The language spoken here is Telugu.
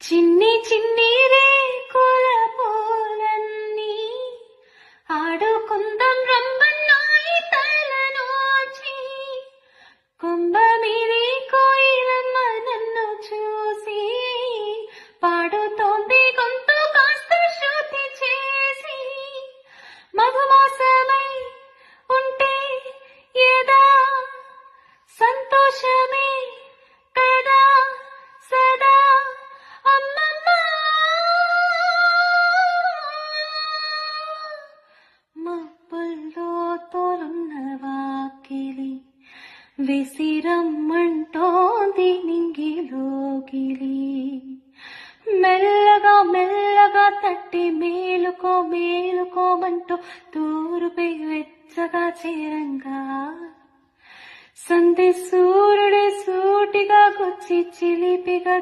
చిన్ని చిన్ని రేకుల పూలన్నీ ఆడుకుందాం రమ్మన్నాయి తలనోచి కుంభమిరి కోయిలమ్మ నన్ను చూసి పాడుతోంది గొంతు కాస్త శృతి చేసి. మధుమాసమై ఉంటే ఏదా సంతోషమే విసిరమ్మంటోంది నింగిలోకిలి. మెల్లగా మెల్లగా తట్టి మేలుకో మేలుకోమంటూ తూరుపై వెచ్చగా చేరంగా. సంధి సూర్యుడే సూటిగా గుచ్చి చిలిపిగా